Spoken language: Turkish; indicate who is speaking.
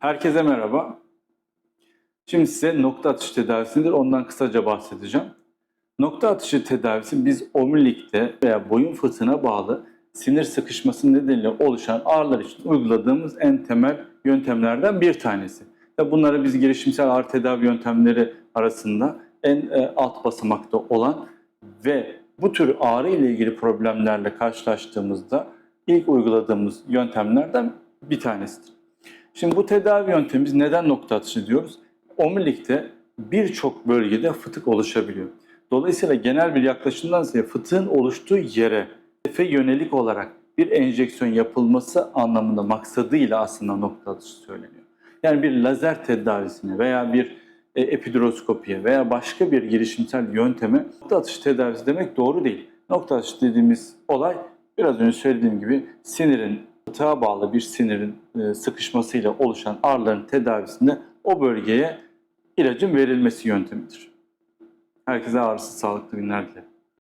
Speaker 1: Herkese merhaba. Şimdi size nokta atışı tedavisidir. Ondan kısaca bahsedeceğim. Nokta atışı tedavisi biz omurilikte veya boyun fıtığına bağlı sinir sıkışması nedeniyle oluşan ağrılar için uyguladığımız en temel yöntemlerden bir tanesi. Ve bunları biz girişimsel ağrı tedavi yöntemleri arasında en e, alt basamakta olan ve bu tür ağrı ile ilgili problemlerle karşılaştığımızda ilk uyguladığımız yöntemlerden bir tanesidir. Şimdi bu tedavi yöntemimiz neden nokta atışı diyoruz? Omurilikte birçok bölgede fıtık oluşabiliyor. Dolayısıyla genel bir yaklaşımdan ise fıtığın oluştuğu yere hedefe yönelik olarak bir enjeksiyon yapılması anlamında maksadıyla aslında nokta atışı söyleniyor. Yani bir lazer tedavisine veya bir e, epiduroskopiye veya başka bir girişimsel yönteme nokta atışı tedavisi demek doğru değil. Nokta atışı dediğimiz olay biraz önce söylediğim gibi sinirin fıtığa bağlı bir sinirin e, sıkışmasıyla oluşan ağrıların tedavisinde o bölgeye ilacın verilmesi yöntemidir. Herkese ağrısız sağlıklı günler dilerim.